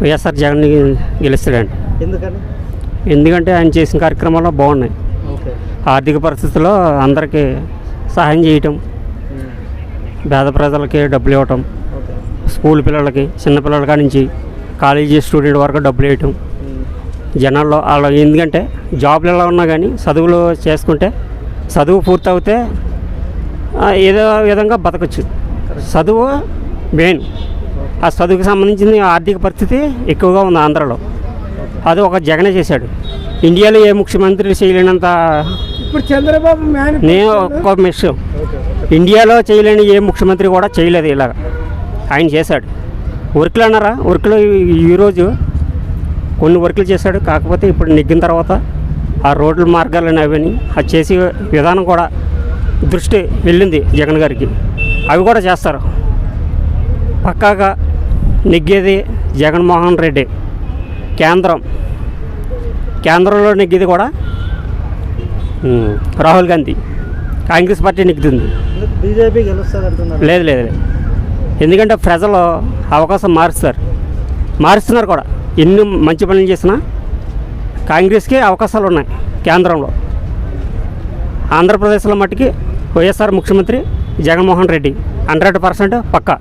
వైఎస్ఆర్ జగన్ గెలుస్తాడండి. ఎందుకని? ఎందుకంటే ఆయన చేసిన కార్యక్రమాలు బాగున్నాయి. ఆర్థిక పరిస్థితుల్లో అందరికీ సహాయం చేయటం పేద ప్రజలకి డబ్బులు ఇవ్వటం స్కూల్ పిల్లలకి చిన్న పిల్లల కాడి నుంచి కాలేజీ స్టూడెంట్ వరకు డబ్బులు వేయటం. జనాల్లో అలా ఎందుకంటే జాబ్లు ఎలా ఉన్నా కానీ చదువులు చేసుకుంటే చదువు పూర్తవుతే ఏదో విధంగా బతకచ్చు. చదువు మెయిన్. ఆ చదువుకి సంబంధించిన ఆర్థిక పరిస్థితి ఎక్కువగా ఉంది ఆంధ్రలో. అది ఒక జగనే చేశాడు. ఇండియాలో ఏ ముఖ్యమంత్రి చేయలేనంత ఇప్పుడు చంద్రబాబు నేను ఒక్క విషయం ఇండియాలో చేయలేని ఏ ముఖ్యమంత్రి కూడా చేయలేదు ఇలాగ. ఆయన చేశాడు. వర్క్లు అన్నారా? వర్క్లు ఈరోజు కొన్ని వర్క్లు చేశాడు. కాకపోతే ఇప్పుడు నెగ్గిన తర్వాత ఆ రోడ్ల మార్గాలని అవన్నీ అది చేసే విధానం కూడా దృష్టి వెళ్ళింది జగన్ గారికి. అవి కూడా చేస్తారు. పక్కాగా నెగ్గేది జగన్మోహన్ రెడ్డి కేంద్రం. కేంద్రంలో నెగ్గేది కూడా రాహుల్ గాంధీ. కాంగ్రెస్ పార్టీ నెగ్గుతుంది బీజేపీ లేదు లేదు ఎందుకంటే ప్రజలు అవకాశం మారుస్తారు. మారుస్తున్నారు కూడా. ఎన్ని మంచి పనులు చేసినా కాంగ్రెస్కి అవకాశాలు ఉన్నాయి కేంద్రంలో. ఆంధ్రప్రదేశ్లో మట్టుకి వైఎస్ఆర్ ముఖ్యమంత్రి జగన్మోహన్ రెడ్డి హండ్రెడ్ పర్సెంట్ పక్కా.